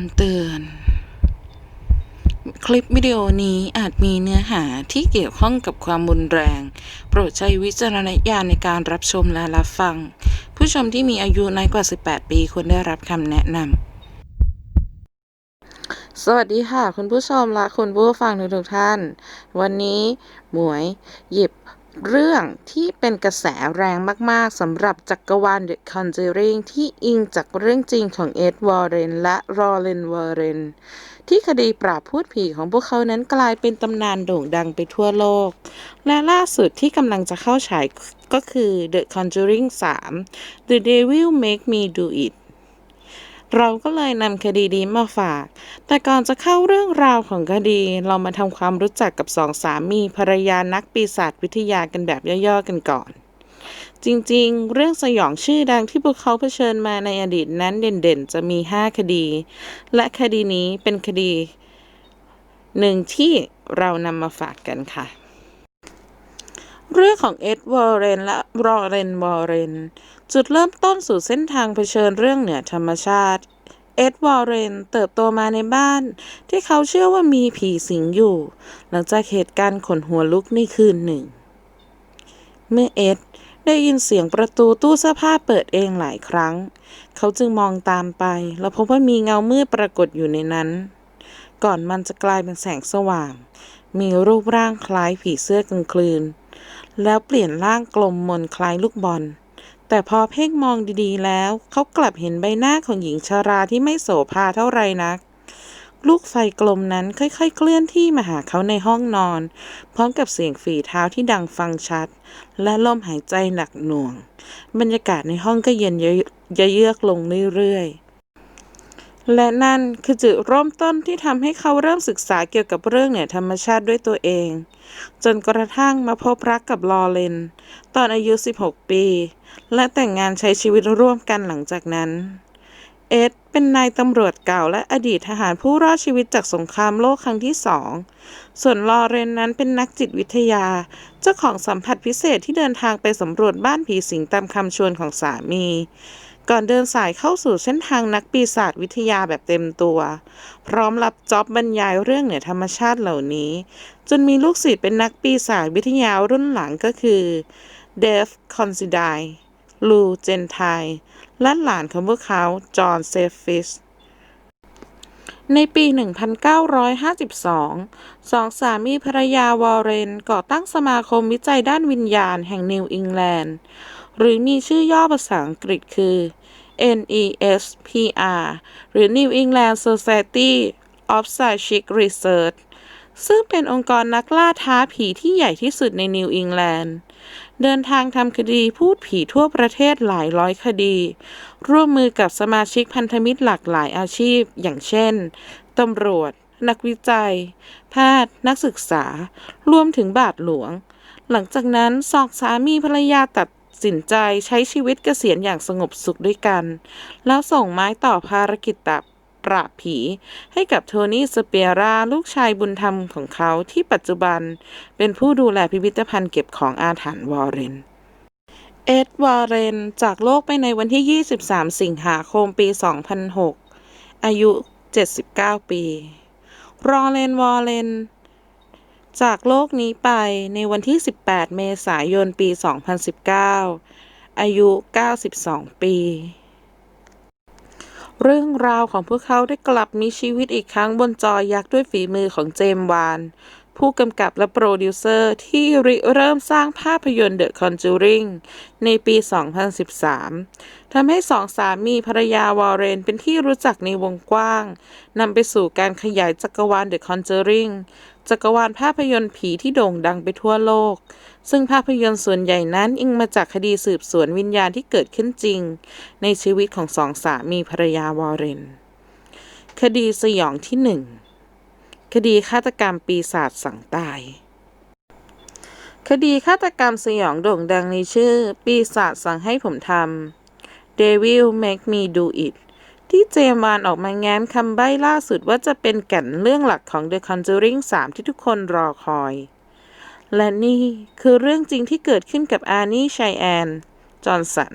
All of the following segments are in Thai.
ำเตือน คลิปวิดีโอนี้อาจมีเนื้อหาที่เกี่ยวข้องกับความรุนแรง โปรดใช้วิจารณญาณในการรับชมและรับฟัง ผู้ชมที่มีอายุน้อยกว่า 18 ปีควรได้รับคำแนะนำสวัสดีค่ะ คุณผู้ชมและคุณผู้ฟังทุกท่าน วันนี้หมวยหยิบ เรื่องที่เป็นกระแสแรงมาก ๆสำหรับจักรวาล The Conjuring ที่อิงจากเรื่องจริงของเอ็ดวอร์เรนและรอเลนวอร์เรนที่คดีปราบพูดผีของพวกเขานั้นกลายเป็นตำนานโด่งดังไปทั่วโลก และล่าสุดที่กำลังจะเข้าฉายก็คือ The Conjuring 3 The Devil Make Me Do It เราก็เลยนำคดีนี้มาฝาก แต่ก่อนจะเข้าเรื่องราวของคดี เรามาทำความรู้จักกับสองสามีภรรยานักปีศาจวิทยากันแบบย่อๆกันก่อน จริงๆ เรื่องสยองชื่อดังที่พวกเขาเผชิญมาในอดีตนั้นเด่นๆ จะมี 5 คดี และคดีนี้เป็นคดีหนึ่งที่เรานำมาฝากกันค่ะ เรื่องของเอ็ดวอร์เรนและรอเรนวอร์เรน จุดเริ่มต้นสู่เส้นทางเผชิญเรื่องเหนือธรรมชาติ เอ็ดวอร์เรนเติบโตมาในบ้าน ที่เขาเชื่อว่ามีผีสิงอยู่ หลังจากเหตุการณ์ขนหัวลุกในคืนหนึ่ง เมื่อเอ็ดได้ยินเสียงประตูตู้เสื้อผ้าเปิดเองหลายครั้ง เขาจึงมองตามไป แล้วพบว่ามีเงามืดปรากฏอยู่ในนั้น ก่อนมันจะกลายเป็นแสงสว่าง มีรูปร่างคล้ายผีเสื้อกลางคืน แล้วเปลี่ยนร่างกลมมนคล้ายลูกบอล แต่พอเพ่งมองดีๆแล้ว เขากลับเห็นใบหน้าของหญิงชาราที่ไม่โสภาเท่าไรนัก ลูกไฟกลมนั้นค่อยๆ เคลื่อนที่มาหาเขาในห้องนอน พร้อมกับเสียงฝีเท้าที่ดังฟังชัด และลมหายใจหนักหน่วง บรรยากาศในห้องก็เย็นเยือกลงเรื่อยๆ และนั่นคือจุดเริ่มต้นที่ทำให้เขาเริ่มศึกษาเกี่ยวกับเรื่องเหนือธรรมชาติด้วยตัวเอง จนกระทั่งมาพบรักกับลอเรนตอนอายุ 16 ปี และแต่งงานใช้ชีวิตร่วมกันหลังจากนั้น เอ็ดเป็นนายตำรวจเก่าและอดีตทหารผู้รอดชีวิตจากสงครามโลกครั้งที่สอง ส่วนลอเรนนั้นเป็นนักจิตวิทยา เจ้าของสัมผัสพิเศษที่เดินทางไปสำรวจบ้านผีสิงตามคำชวนของสามี ก่อนเดินสายเข้าสู่เส้นทางนักปีศาจวิทยาแบบเต็มตัว พร้อมรับจ็อบบรรยายเรื่องเหนือธรรมชาติเหล่านี้ จนมีลูกศิษย์เป็นนักปีศาจวิทยารุ่นหลังก็คือเดฟคอนซิดายลูเจนไทและหลานของพวกเขาจอห์นเซฟฟิสในปี 1952 สองสามีภรรยาวอร์เรนก่อตั้งสมาคมวิจัยด้านวิญญาณแห่งนิวอิงแลนด์ หรือมีชื่อย่อภาษาอังกฤษคือ NESPR หรือ New England Society of Psychic Research ซึ่งเป็นองค์กรนักล่าท้าผีที่ใหญ่ที่สุดในนิวอิงแลนด์ เดินทางทำคดีพูดผีทั่วประเทศหลายร้อยคดี ร่วมมือกับสมาชิกพันธมิตรหลากหลายอาชีพ อย่างเช่น ตำรวจ นักวิจัย แพทย์ นักศึกษา รวมถึงบาทหลวง หลังจากนั้นสองสามีภรรยาตัด สินใจใช้ชีวิตเกษียณอย่างสงบสุขด้วยกัน แล้วส่งไม้ต่อภารกิจตับปราบผีให้กับโทนี่สเปียราลูกชายบุญธรรมของเขาที่ปัจจุบันเป็นผู้ดูแลพิพิธภัณฑ์เก็บของอาถรรพ์วอร์เรน เอ็ดวอร์เรน จากโลกไปในวันที่ 23 สิงหาคมปี 2006 อายุ 79 ปี รอเลนวอร์เรน จากโลกนี้ไปในวันที่ 18 เมษายน ปี 2019 อายุ 92 ปี เรื่องราวของพวกเขาได้กลับมีชีวิตอีกครั้งบนจอยักษ์ด้วยฝีมือของเจมส์วาน ผู้กำกับและโปรดิวเซอร์ที่ริเริ่มสร้างภาพยนตร์ The Conjuring ในปี 2013 ทำให้สองสามีภรรยาวอร์เรนเป็นที่รู้จักในวงกว้าง นำไปสู่การขยายจักรวาล The Conjuring จักรวาลภาพยนตร์ผีที่โด่งดังไปทั่วโลก ซึ่งภาพยนตร์ส่วนใหญ่นั้นอิงมาจากคดีสืบสวนวิญญาณที่เกิดขึ้นจริง ในชีวิตของสองสามีภรรยาวอร์เรน คดีสยองที่หนึ่ง คดีฆาตกรรมปีศาจสั่งตาย คดีฆาตกรรมสยองโด่งดังในชื่อ ปีศาจสั่งให้ผมทำ Devil Make Me Do It ที่เจมานออกมาแง้มคำใบ้ล่าสุดว่าจะเป็นแก่นเรื่องหลักของ The Conjuring 3 ที่ทุกคนรอคอย และนี่คือเรื่องจริงที่เกิดขึ้นกับอานี่ชัยแอน จอห์นสัน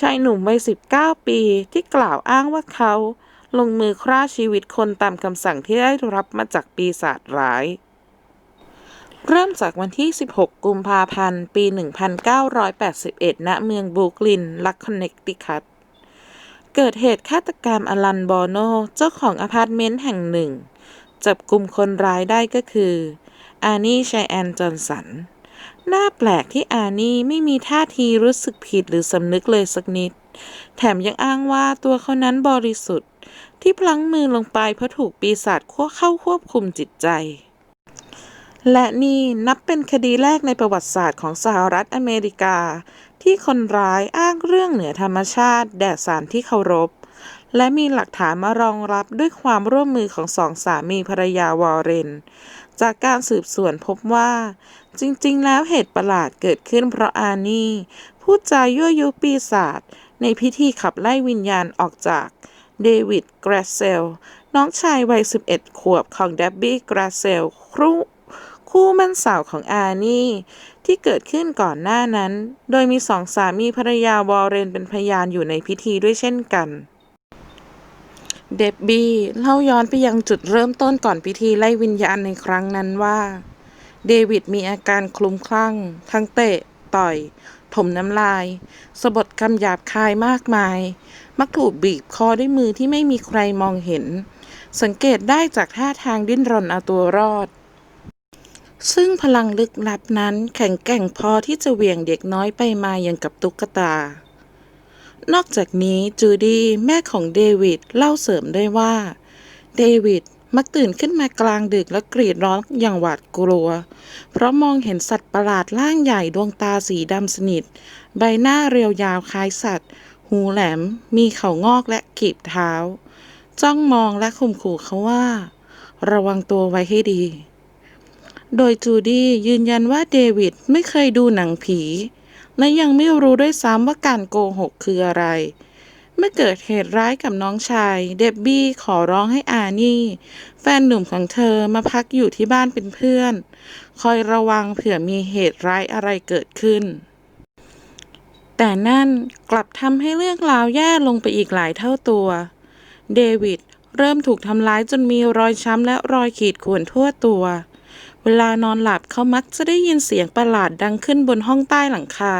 ชายหนุ่มวัย 19 ปีที่กล่าวอ้างว่าเขา ลงมือฆ่าชีวิตคนตามคำสั่งที่ได้รับมาจากปีศาจร้าย เริ่มจากวันที่ 16 กุมภาพันธ์ ปี 1981 ณ เมืองบรูคลิน รัฐคอนเนคติคัต เกิดเหตุฆาตกรรมอลันบอโน เจ้าของอพาร์ตเมนต์แห่งหนึ่ง จับกลุ่มคนร้ายได้ก็คือ อานี่ชัยแอนจอห์นสัน น่าแปลกที่อานี่ไม่มีท่าทีรู้สึกผิดหรือสำนึกเลยสักนิด แถมยังอ้างว่าตัวเขานั้นบริสุทธิ์ ที่พลั้งมือลงไปเพราะถูกปีศาจขั้วเข้าควบคุมจิตใจ และนี่นับเป็นคดีแรกในประวัติศาสตร์ของสหรัฐอเมริกา ที่คนร้ายอ้างเรื่องเหนือธรรมชาติ แด่ศาลที่เคารพ และมีหลักฐานมารองรับด้วยความร่วมมือของสองสามีภรรยาวอร์เรนจากการสืบสวนพบว่า จริงๆ แล้วเหตุประหลาดเกิดขึ้นเพราะอานี่ พูดจายั่วยุปีศาจ ในพิธีขับไล่วิญญาณออกจากเดวิดกราเซล น้องชายวัย 11 ขวบของเดบบี้กราเซลครูคู่มั่นสาวของอานี่ ที่เกิดขึ้นก่อนหน้านั้น โดยมีสองสามีภรรยาวอร์เรนเป็นพยานอยู่ในพิธีด้วยเช่นกัน เดบบี้เล่าย้อนไปยังจุดเริ่มต้นก่อนพิธีไล่วิญญาณในครั้งนั้นว่า เดวิดมีอาการคลุ้มคลั่ง ทั้งเตะ ต่อย ถมน้ำลายสะบดคำหยาบคายมากมาย มักถูกบีบคอด้วยมือที่ไม่มีใครมองเห็น สังเกตได้จากท่าทางดิ้นรนเอาตัวรอด ซึ่งพลังลึกลับนั้นแข็งแกร่งพอที่จะเหวี่ยงเด็กน้อยไปมาอย่างกับตุ๊กตา นอกจากนี้จูดี้แม่ของเดวิดเล่าเสริมได้ว่า เดวิด มักตื่นขึ้นมากลางดึกและกรีดร้องอย่างหวาดกลัว เพราะมองเห็นสัตว์ประหลาดร่างใหญ่ดวงตาสีดำสนิท ใบหน้าเรียวยาวคล้ายสัตว์ หูแหลม มีเขางอกและกีบเท้า จ้องมองและข่มขู่เขาว่า ระวังตัวไว้ให้ดี โดยจูดี้ยืนยันว่าเดวิดไม่เคยดูหนังผี และยังไม่รู้ด้วยซ้ำว่าการโกหกคืออะไรเเมื่อเกิดเหตุร้ายกับน้องชาย เดบบี้ขอร้องให้อานี่ แฟนหนุ่มของเธอมาพักอยู่ที่บ้านเป็นเพื่อน คอยระวังเผื่อมีเหตุร้ายอะไรเกิดขึ้น แต่นั่นกลับทำให้เรื่องราวแย่ลงไปอีกหลายเท่าตัว เดวิดเริ่มถูกทำร้ายจนมีรอยช้ำและรอยขีดข่วนทั่วตัว เวลานอนหลับเขามักจะได้ยินเสียงประหลาดดังขึ้นบนห้องใต้หลังคา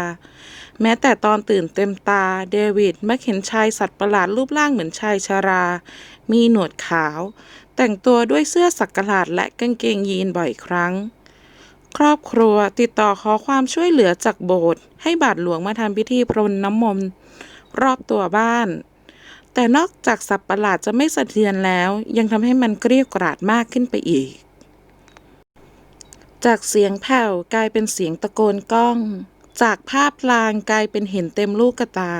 แม้แต่ตอนตื่นเต็มตา เดวิดมักเห็นชายสัตว์ประหลาดรูปร่างเหมือนชายชารา มีหนวดขาว แต่งตัวด้วยเสื้อสักหลาดและกางเกงยีนบ่อยครั้ง ครอบครัวติดต่อขอความช่วยเหลือจากโบสถ์ให้บาทหลวงมาทำพิธีพรนน้ำมนต์รอบตัวบ้าน แต่นอกจากสัตว์ประหลาดจะไม่สะเทือนแล้ว ยังทำให้มันเกรี้ยกราดมากขึ้นไปอีก จากเสียงแผ่วกลายเป็นเสียงตะโกนก้อง จากภาพลางกลายเป็นเห็นเต็มลูกตา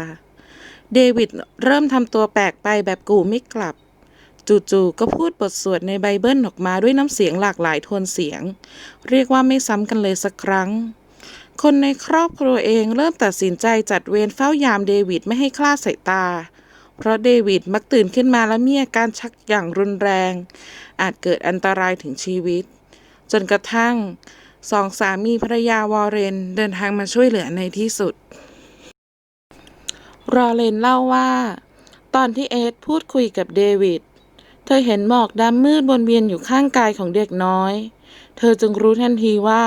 เดวิดเริ่มทำตัวแปลกไปแบบกูไม่กลับ จู่ๆก็พูดบทสวดในไบเบิลออกมาด้วยน้ำเสียงหลากหลายโทนเสียง เรียกว่าไม่ซ้ำกันเลยสักครั้ง คนในครอบครัวเองเริ่มตัดสินใจจัดเวรเฝ้ายามเดวิดไม่ให้คลาดสายตา เพราะเดวิดมักตื่นขึ้นมาแล้วมีอาการชักอย่างรุนแรง อาจเกิดอันตรายถึงชีวิต จนกระทั่ง สองสามีภรรยาวอร์เรนเดินทางมาช่วยเหลือในที่สุด รอเลนเล่าว่า ตอนที่เอธพูดคุยกับเดวิด เธอเห็นหมอกดำมืดวนเวียนอยู่ข้างกายของเด็กน้อย เธอจึงรู้ทันทีว่า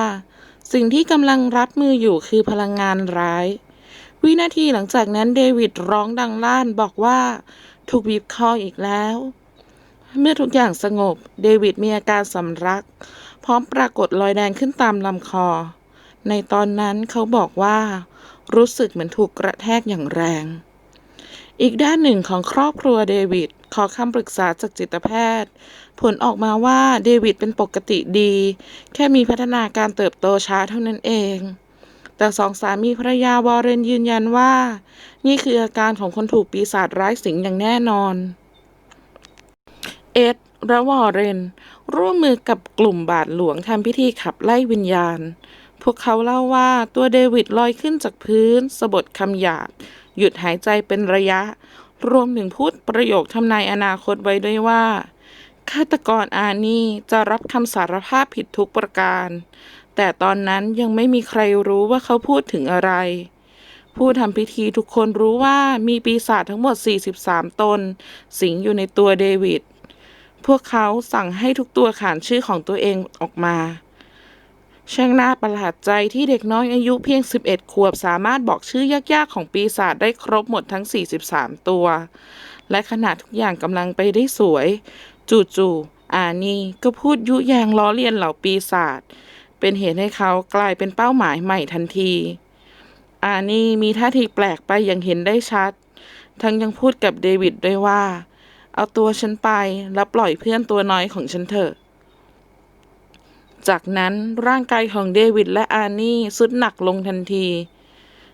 สิ่งที่กำลังรับมืออยู่คือพลังงานร้าย วินาทีหลังจากนั้นเดวิดร้องดังลั่นบอกว่า ถูกบีบคออีกแล้ว เมื่อทุกอย่างสงบ เดวิดมีอาการสำลัก พร้อมปรากฏรอยแดงขึ้นตามลำคอ ในตอนนั้นเขาบอกว่า รู้สึกเหมือนถูกกระแทกอย่างแรง อีกด้านหนึ่งของครอบครัวเดวิดขอคำปรึกษาจากจิตแพทย์ ผลออกมาว่าเดวิดเป็นปกติดี แค่มีพัฒนาการเติบโตช้าเท่านั้นเอง แต่สองสามีภรรยาวอร์เรนยืนยันว่า นี่คืออาการของคนถูกปีศาจร้ายสิงอย่างแน่นอน เอ็ด และวอร์เรน ร่วมมือกับกลุ่มบาทหลวงทำพิธีขับไล่วิญญาณ พวกเขาเล่าว่าตัวเดวิดลอยขึ้นจากพื้นสะบดคำหยาบ หยุดหายใจเป็นระยะ รวมถึงพูดประโยคทำนายอนาคตไว้ด้วยว่าฆาตกรอานี่จะรับคำสารภาพผิดทุกประการ แต่ตอนนั้นยังไม่มีใครรู้ว่าเขาพูดถึงอะไร ผู้ทำพิธีทุกคนรู้ว่ามีปีศาจทั้งหมด 43 ตน สิงอยู่ในตัวเดวิด พวกเขาสั่งให้ทุกตัวขานชื่อของตัวเองออกมา ช่างน่าประหลาดใจที่เด็กน้อยอายุเพียง 11 ขวบสามารถบอกชื่อยากๆของปีศาจได้ครบหมดทั้ง 43 ตัว และขณะทุกอย่างกำลังไปได้สวย จู่ๆอานี่ก็พูดยุแยงล้อเลียนเหล่าปีศาจเป็นเหตุให้เขากลายเป็นเป้าหมายใหม่ทันที อานี่มีท่าทีแปลกไปอย่างเห็นได้ชัด ทั้งยังพูดกับเดวิดด้วยว่า เอาตัวฉันไปแล้วปล่อยเพื่อนตัวน้อยของฉันเถอะ จากนั้นร่างกายของเดวิดและอานี่สุดหนักลงทันที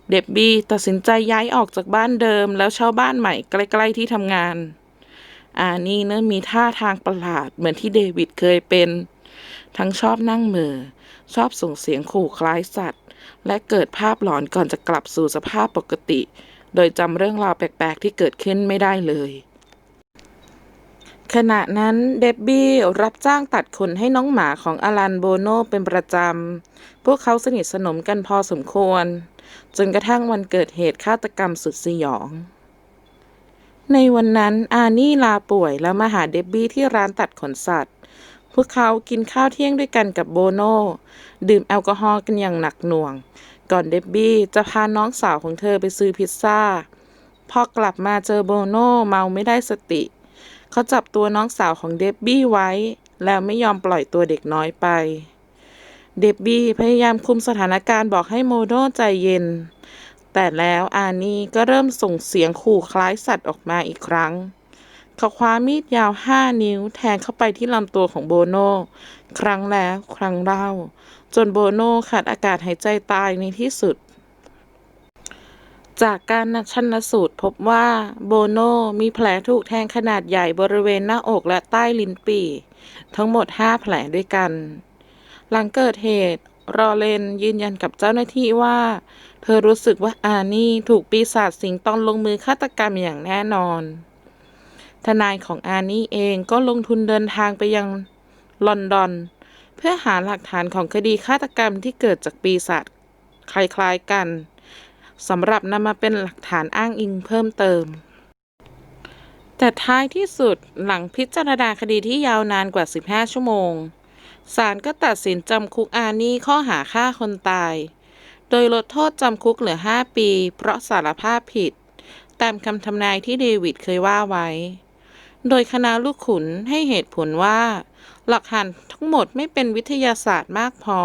เดบบี้ตัดสินใจย้ายออกจากบ้านเดิมแล้วเช่าบ้านใหม่ใกล้ๆที่ทำงาน อานี่เนิ่มมีท่าทางประหลาดเหมือนที่เดวิดเคยเป็น ทั้งชอบนั่งเมือชอบส่งเสียงขู่คล้ายสัตว์ และเกิดภาพหลอนก่อนจะกลับสู่สภาพปกติ โดยจำเรื่องราวแปลกๆที่เกิดขึ้นไม่ได้เลย ขณะนั้นเดบบี้รับจ้างตัดขนให้น้องหมาของอลันโบโนเป็นประจำ พวกเขาสนิทสนมกันพอสมควร จนกระทั่งวันเกิดเหตุฆาตกรรมสุดสยอง ในวันนั้นอานี่ลาป่วยแล้วมาหาเดบบี้ที่ร้านตัดขนสัตว์ พวกเขากินข้าวเที่ยงด้วยกันกับโบโนดื่มแอลกอฮอล์กันอย่างหนักหน่วง ก่อนเดบบี้จะพาน้องสาวของเธอไปซื้อพิซซ่า พอกลับมาเจอโบโนเมาไม่ได้สติ เขาจับตัวน้องสาวของเดบบี้ไว้ แล้วไม่ยอมปล่อยตัวเด็กน้อยไป เดบบี้พยายามคุมสถานการณ์บอกให้โมโนใจเย็น แต่แล้วอานี่ก็เริ่มส่งเสียงขู่คล้ายสัตว์ออกมาอีกครั้ง เขาคว้ามีดยาวห้านิ้วแทงเข้าไปที่ลำตัวของโบโนครั้งแล้วครั้งเล่า จนโบโนขาดอากาศหายใจตายในที่สุด จากการชันสูตรพบว่าโบโนมีแผลถูกแทงขนาดใหญ่บริเวณหน้าอกและใต้ลิ้นปี่ ทั้งหมด 5 แผลด้วยกัน หลังเกิดเหตุ รอเลนยืนยันกับเจ้าหน้าที่ว่า เธอรู้สึกว่าอานี่ถูกปีศาจสิงตอนลงมือฆาตกรรมอย่างแน่นอน ทนายของอานี่เองก็ลงทุนเดินทางไปยังลอนดอน เพื่อหาหลักฐานของคดีฆาตกรรมที่เกิดจากปีศาจคล้ายๆกัน สำหรับนำมาเป็นหลักฐานอ้างอิงเพิ่มเติม แต่ท้ายที่สุดหลังพิจารณาคดีที่ยาวนานกว่า 15 ชั่วโมง ศาลก็ตัดสินจำคุกอานี่ข้อหาฆ่าคนตาย โดยลดโทษจำคุกเหลือ 5 ปี เพราะสารภาพผิด ตามคำทำนายที่เดวิดเคยว่าไว้ โดยคณะลูกขุนให้เหตุผลว่า หลักฐานทั้งหมดไม่เป็นวิทยาศาสตร์มากพอ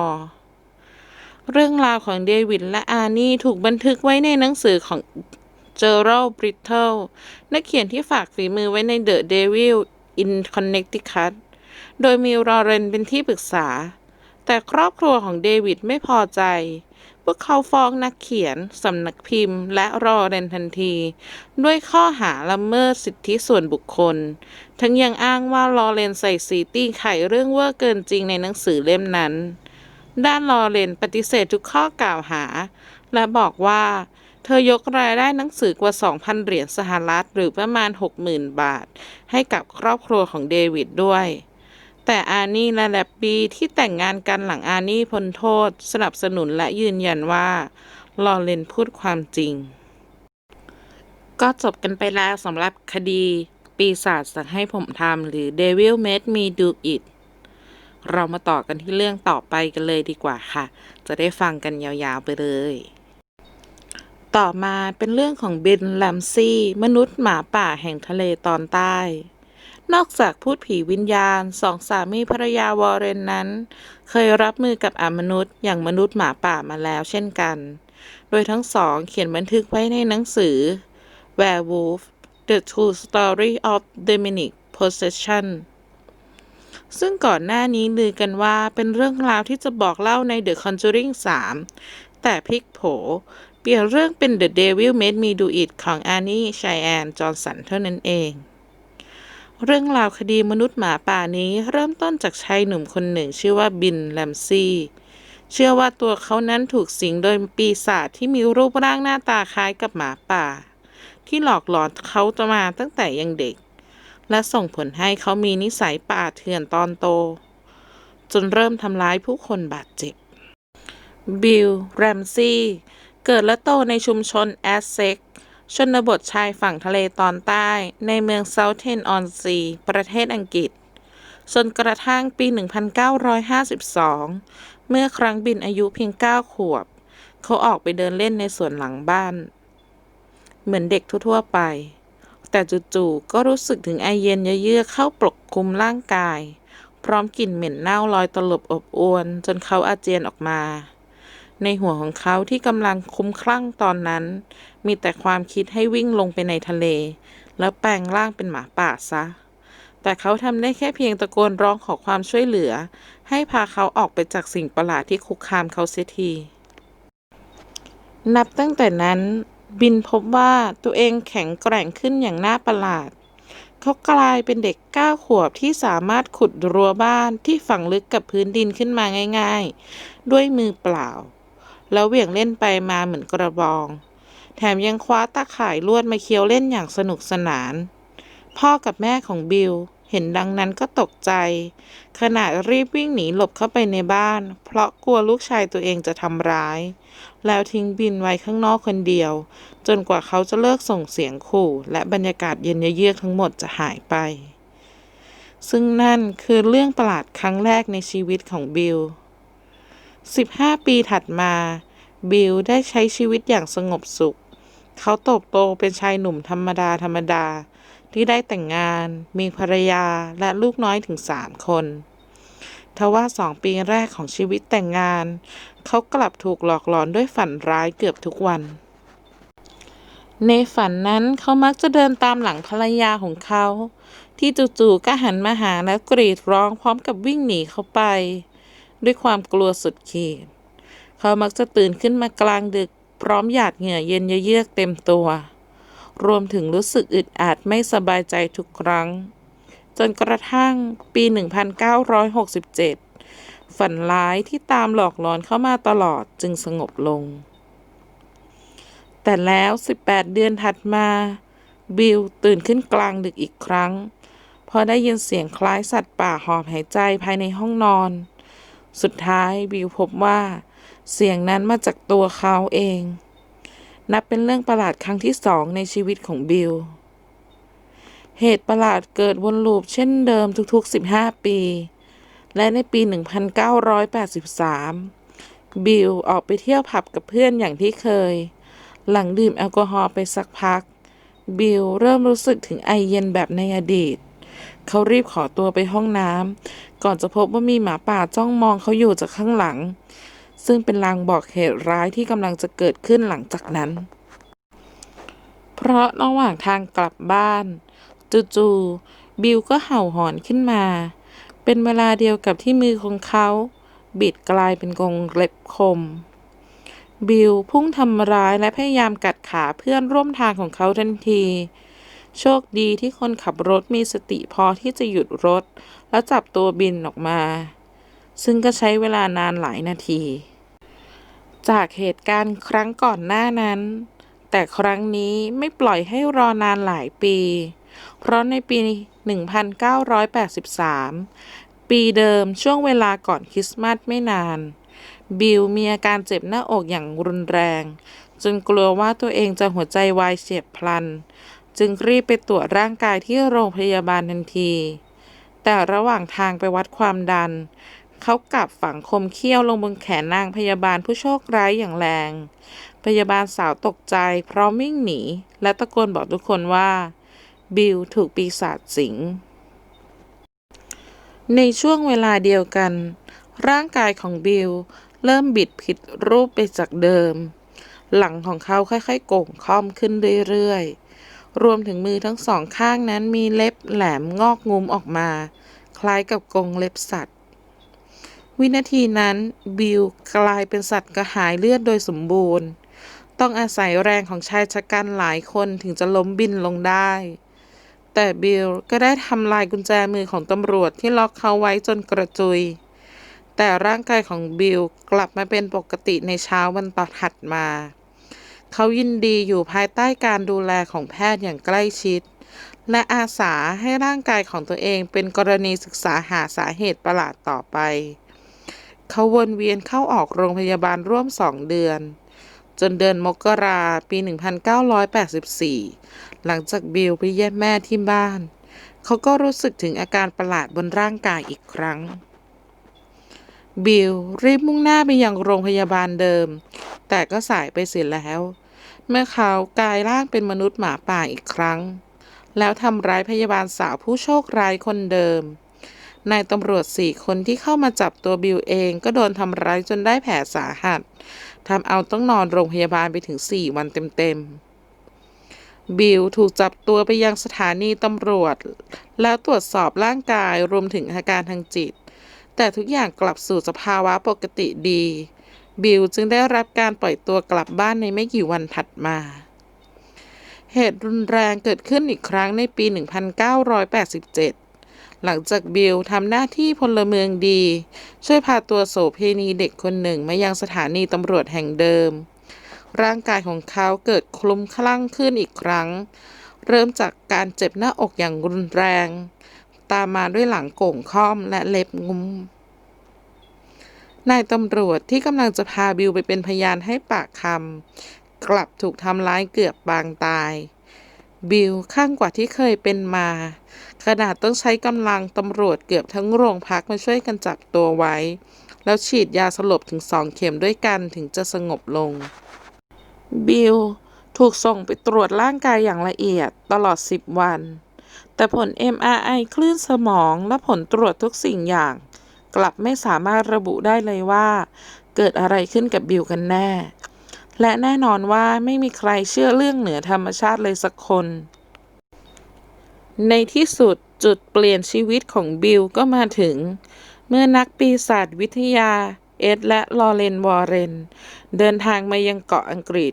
เรื่องราวของเดวิดและอานี่ถูกบันทึกไว้ในหนังสือของเจอรัลบริตเทลนักเขียนที่ฝากฝีมือไว้ใน The Devil in Connecticut โดยมีรอเรนเป็นที่ปรึกษา แต่ครอบครัวของเดวิดไม่พอใจ พวกเขาฟ้องนักเขียน สำนักพิมพ์ และรอเรนทันที ด้วยข้อหาละเมิดสิทธิส่วนบุคคล ทั้งยังอ้างว่าลอเรนใส่สีตี้ไข่เรื่องเวอร์เกินจริงในหนังสือเล่มนั้น ด้านลอเรนปฏิเสธทุกข้อกล่าวหา และบอกว่า เธอยกรายได้หนังสือกว่า 2,000 เหรียญสหรัฐหรือประมาณ 60,000 บาท ให้กับครอบครัวของเดวิดด้วย แต่อานี่และแลบบี้ที่แต่งงานกันหลังอานี่พ้นโทษ สนับสนุนและยืนยันว่าลอเรนพูดความจริง ก็จบกันไปแล้วสำหรับคดี ปีศาจสั่งให้ผมทำหรือ Devil Made Me Do It เรามาต่อกันที่เรื่องต่อไปกันเลยดีกว่าค่ะ จะได้ฟังกันยาวๆไปเลย ต่อมาเป็นเรื่องของบินแลมซี่ มนุษย์หมาป่าแห่งทะเลตอนใต้ นอกจากพูดผีวิญญาณสองสามีภรรยาวอร์เรนนั้น เคยรับมือกับอมนุษย์อย่างมนุษย์หมาป่ามาแล้วเช่นกัน โดยทั้งสองเขียนบันทึกไว้ในหนังสือ Werewolf The True Story of Demonic Possession ซึ่งก่อนหน้านี้ลือกันว่าเป็นเรื่องราวที่จะบอกเล่าใน The Conjuring 3 แต่พลิกโผ เปลี่ยนเรื่องเป็น The Devil Made Me Do It ของ Annie Cheyenne Johnson เท่านั้นเอง เรื่องราวคดีมนุษย์หมาป่านี้เริ่มต้นจากชายหนุ่มคนหนึ่งชื่อว่าบินแลมซี่เชื่อว่าตัวเขานั้นถูกสิงโดยปีศาจที่มีรูปร่างหน้าตาคล้ายกับหมาป่า ที่หลอกหลอนเขาจะมาตั้งแต่ยังเด็ก และส่งผลให้เขามีนิสัยป่าเถื่อนตอนโต จนเริ่มทำร้ายผู้คนบาดเจ็บ บิล แรมซี่ เกิดและโตในชุมชนแอสเซ็กชนบทชายฝั่งทะเลตอนใต้ ในเมืองเซาเทนออนซี ประเทศอังกฤษจนกระทั่งปี 1952 เมื่อครั้งบินอายุเพียง 9 ขวบ เขาออกไปเดินเล่นในสวนหลังบ้าน เหมือนเด็กทั่วๆไป แต่จู่ๆก็รู้สึกถึงไอเย็นเยือกๆเข้าปกคลุมร่างกาย พร้อมกลิ่นเหม็นเน่าลอยตลบอบอวน จนเขาอาเจียนออกมา ในหัวของเขาที่กำลังคุ้มคลั่งตอนนั้น มีแต่ความคิดให้วิ่งลงไปในทะเล แล้วแปลงร่างเป็นหมาป่าซะ แต่เขาทำได้แค่เพียงตะโกนร้องขอความช่วยเหลือ ให้พาเขาออกไปจากสิ่งประหลาดที่คุกคามเขาเสียทีนับตั้งแต่นั้น บินพบว่าตัวเองแข็งแกร่งขึ้นอย่างน่าประหลาด เขากลายเป็นเด็กเก้าขวบที่สามารถขุดรั้วบ้านที่ฝังลึกกับพื้นดินขึ้นมาง่าย ๆ ด้วยมือเปล่า แล้วเหวี่ยงเล่นไปมาเหมือนกระบอง แถมยังคว้าตาข่ายลวดมาเคี้ยวเล่นอย่างสนุกสนาน พ่อกับแม่ของบิลเห็นดังนั้นก็ตกใจ ขณะรีบวิ่งหนีหลบเข้าไปในบ้าน เพราะกลัวลูกชายตัวเองจะทำร้าย แล้วทิ้งบินไว้ข้างนอกคนเดียว จนกว่าเขาจะเลิกส่งเสียงขู่ และบรรยากาศเย็นเยือกทั้งหมดจะหายไป ซึ่งนั่นคือเรื่องประหลาดครั้งแรกในชีวิตของบิล 15 ปีถัดมา บิลได้ใช้ชีวิตอย่างสงบสุข เขาเติบโตเป็นชายหนุ่มธรรมดาธรรมดาที่ได้แต่งงาน มีภรรยาและลูกน้อยถึงสามคน ทว่าสองปีแรกของชีวิตแต่งงาน เขากลับถูกหลอกหลอนด้วยฝันร้ายเกือบทุกวัน ในฝันนั้นเขามักจะเดินตามหลังภรรยาของเขา ที่จู่ๆก็หันมาหาและกรีดร้องพร้อมกับวิ่งหนีเขาไป ด้วยความกลัวสุดขีด เขามักจะตื่นขึ้นมากลางดึก พร้อมหยาดเหงื่อเย็นเยือกเต็มตัว รวมถึงรู้สึกอึดอัดไม่สบายใจทุกครั้ง จนกระทั่งปี 1967 ฝันร้ายที่ตามหลอกหลอนเข้ามาตลอดจึงสงบลง แต่แล้ว 18 เดือนถัดมา บิลตื่นขึ้นกลางดึกอีกครั้งพอได้ยินเสียงคล้ายสัตว์ป่าหอบหายใจภายในห้องนอน สุดท้ายบิลพบว่า เสียงนั้นมาจากตัวเขาเอง นับเป็นเรื่องประหลาดครั้งที่สองในชีวิตของบิล เหตุประหลาดเกิดวนลูปเช่นเดิมทุก ๆ 15 ปี และในปี 1983 บิลออกไปเที่ยวผับกับเพื่อนอย่างที่เคย หลังดื่มแอลกอฮอล์ไปสักพัก บิลเริ่มรู้สึกถึงไอเย็นแบบในอดีต เขารีบขอตัวไปห้องน้ำก่อนจะพบว่ามีหมาป่าจ้องมองเขาอยู่จากข้างหลัง ซึ่งเป็นลางบอกเหตุร้ายที่กำลังจะเกิดขึ้นหลังจากนั้น เพราะระหว่างทางกลับบ้าน จู่ๆบิลก็เห่าหอนขึ้นมา เป็นเวลาเดียวกับที่มือของเขาบิดกลายเป็นกรงเล็บคม บิลพุ่งทำร้ายและพยายามกัดขาเพื่อนร่วมทางของเขาทันที โชคดีที่คนขับรถมีสติพอที่จะหยุดรถ และจับตัวบินออกมา ซึ่งก็ใช้เวลานานหลายนาที จากเหตุการณ์ครั้งก่อนหน้านั้น แต่ครั้งนี้ไม่ปล่อยให้รอนานหลายปี เพราะในปี 1983 ปีเดิมช่วงเวลาก่อนคริสต์มาสไม่นาน บิลมีอาการเจ็บหน้าอกอย่างรุนแรง จนกลัวว่าตัวเองจะหัวใจวายเฉียบพลัน จึงรีบไปตรวจร่างกายที่โรงพยาบาลทันที แต่ระหว่างทางไปวัดความดัน เขากลับฝังคมเขี้ยวลงบนแขนนางพยาบาลผู้โชคร้ายอย่างแรง พยาบาลสาวตกใจพร้อมวิ่งหนี และตะโกนบอกทุกคนว่า บิลถูกปีศาจสิง ในช่วงเวลาเดียวกัน ร่างกายของบิลเริ่มบิดผิดรูปไปจากเดิม หลังของเขาค่อยๆโก่งค่อมขึ้นเรื่อยๆ รวมถึงมือทั้งสองข้างนั้นมีเล็บแหลมงอกงุมออกมา คล้ายกับกรงเล็บสัตว์ วินาทีนั้นบิลกลายเป็นสัตว์กระหายเลือดโดยสมบูรณ์ ต้องอาศัยแรงของชายชะกันหลายคนถึงจะล้มบินลงได้ แต่บิลก็ได้ทำลายกุญแจมือของตำรวจที่ล็อกเขาไว้จนกระจุย แต่ร่างกายของบิลกลับมาเป็นปกติในเช้าวันต่อถัดมา เขายินดีอยู่ภายใต้การดูแลของแพทย์อย่างใกล้ชิด และอาสาให้ร่างกายของตัวเองเป็นกรณีศึกษาหาสาเหตุประหลาดต่อไป เขาวนเวียนเข้าออกโรงพยาบาลร่วมสองเดือนจนเดือนมกราปี 1984 หลังจากบิลไปเยี่ยมแม่ที่บ้าน เขาก็รู้สึกถึงอาการประหลาดบนร่างกายอีกครั้ง บิลรีบมุ่งหน้าไปยังโรงพยาบาลเดิม แต่ก็สายไปเสียแล้ว เมื่อเขากลายร่างเป็นมนุษย์หมาป่าอีกครั้ง แล้วทำร้ายพยาบาลสาวผู้โชคร้ายคนเดิมนายตำรวจสี่คนที่เข้ามาจับตัวบิลเองก็โดนทำร้ายจนได้แผลสาหัส ทำเอาต้องนอนโรงพยาบาลไปถึง4วันเต็มๆ บิลถูกจับตัวไปยังสถานีตำรวจ แล้วตรวจสอบร่างกายรวมถึงอาการทางจิต แต่ทุกอย่างกลับสู่สภาวะปกติดี บิลจึงได้รับการปล่อยตัวกลับบ้านในไม่กี่วันถัดมา เหตุรุนแรงเกิดขึ้นอีกครั้งในปี 1987 หลังจากบิลทำหน้าที่พลเมืองดี ช่วยพาตัวโสเพณีเด็กคนหนึ่งมายังสถานีตำรวจแห่งเดิม ร่างกายของเขาเกิดคลุ้มคลั่งขึ้นอีกครั้ง เริ่มจากการเจ็บหน้าอกอย่างรุนแรง ตามมาด้วยหลังโก่งค่อมและเล็บงุ้มนายตำรวจที่กำลังจะพาบิลไปเป็นพยานให้ปากคำกลับถูกทำร้ายเกือบปางตาย บิลข้างกว่าที่เคยเป็นมา ขนาดต้องใช้กำลังตำรวจเกือบทั้งโรงพักมาช่วยกันจับตัวไว้ แล้วฉีดยาสลบถึงสองเข็มด้วยกันถึงจะสงบลง บิลถูกส่งไปตรวจร่างกายอย่างละเอียดตลอด 10 วัน แต่ผล MRI คลื่นสมองและผลตรวจทุกสิ่งอย่าง กลับไม่สามารถระบุได้เลยว่า เกิดอะไรขึ้นกับบิลกันแน่ และแน่นอนว่าไม่มีใครเชื่อเรื่องเหนือธรรมชาติเลยสักคน ในที่สุดจุดเปลี่ยนชีวิตของบิลก็มาถึง เมื่อนักปีศาจวิทยาเอ็ดและลอเรนวอร์เรน เดินทางมายังเกาะอังกฤษ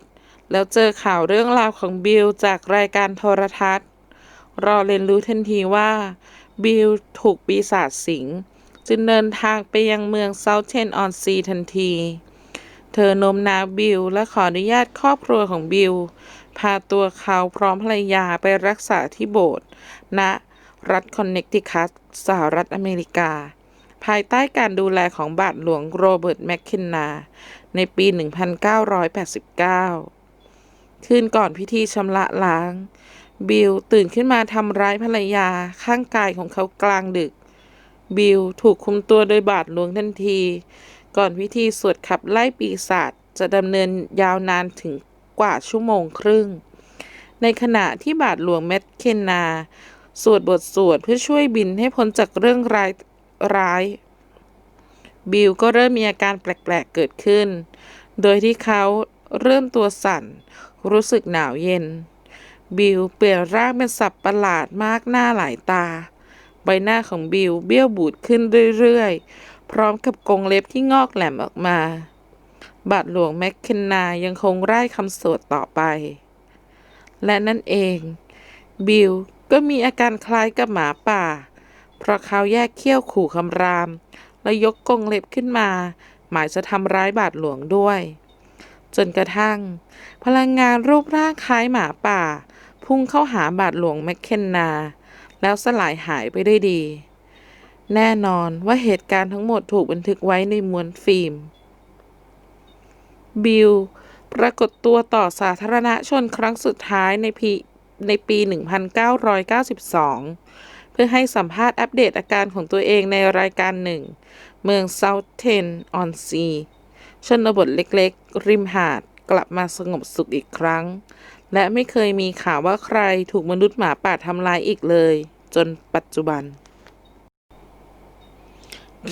แล้วเจอข่าวเรื่องราวของบิลจากรายการโทรทัศน์ รอเรนรู้ทันทีว่าบิลถูกปีศาจสิงจึงเดินทางไปยังเมืองเซาเทนออนซีทันที เธอโน้มน้าวบิลและขออนุญาตครอบครัวของบิลพาตัวเขาพร้อมภรรยาไปรักษาที่โบสถ์ณรัฐคอนเนคติคัตสหรัฐอเมริกา ภายใต้การดูแลของบาทหลวงโรเบิร์ตแมคเคนนา ในปี 1989 คืนก่อนพิธีชำระล้าง บิลตื่นขึ้นมาทำร้ายภรรยาข้างกายของเขากลางดึก บิลถูกคุมตัวโดยบาทหลวงทันที ก่อนพิธีสวดขับไล่ปีศาจจะดำเนินยาวนานถึงกว่าชั่วโมงครึ่ง ในขณะที่บาทหลวงแมคเคนนา สวดบทสวดเพื่อช่วยบินให้พ้นจากเรื่องร้ายร้าย บิลก็เริ่มมีอาการแปลกๆเกิดขึ้น โดยที่เขาเริ่มตัวสั่น รู้สึกหนาวเย็น บิลเปลี่ยนร่างเป็นสัตว์ประหลาดมากหน้าหลายตา ใบหน้าของบิลเบี้ยวบูดขึ้นเรื่อยๆ พร้อมกับกรงเล็บที่งอกแหลมออกมา บาทหลวงแมคเคนนายังคงไร่ายคำสวดต่อไป และนั่นเอง บิลก็มีอาการคล้ายกับหมาป่า เพราะเขาแยกเขี้ยวขู่คำราม และยกกรงเล็บขึ้นมา หมายจะทำร้ายบาทหลวงด้วย จนกระทั่ง พลังงานรูปร่างคล้ายหมาป่า พุ่งเข้าหาบาทหลวงแมคเคนนา แล้วสลายหายไปได้ดี แน่นอนว่าเหตุการณ์ทั้งหมดถูกบันทึกไว้ในม้วลฟิล์ม บิลปรากฏตัวต่อสาธารณชนครั้งสุดท้ายในปีในปี 1992 พื่อให้สัมภาษณ์อัปเดตอาการของตัวเองในรายการหนึ่ง เมืองเซาเทนออนซีชนบทเล็กๆ ริมหาดกลับมาสงบสุขอีกครั้ง และไม่เคยมีข่าวว่าใครถูกมนุษย์หมาป่าทำลายอีกเลย จนปัจจุบัน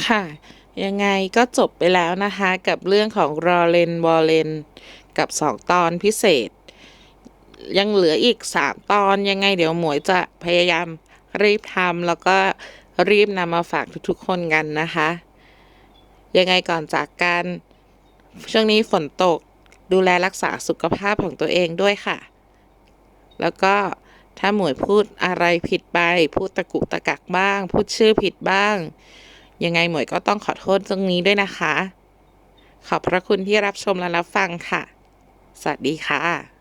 ค่ะ ยังไงก็จบไปแล้วนะคะ กับเรื่องของรอเลนวอลเลนกับสองตอนพิเศษ ยังเหลืออีกสามตอนยังไงเดี๋ยวหมวยจะพยายาม รีบทำแล้วก็รีบนำมาฝากทุกๆคนกันนะคะ ยังไงก่อนจากกัน ช่วงนี้ฝนตกดูแลรักษาสุขภาพของตัวเองด้วยค่ะ แล้วก็ถ้าหมวยพูดอะไรผิดไป พูดตะกุตะกักบ้าง พูดชื่อผิดบ้าง ยังไงหมวยก็ต้องขอโทษตรงนี้ด้วยนะคะ ขอบพระคุณที่รับชมและรับฟังค่ะ สวัสดีค่ะ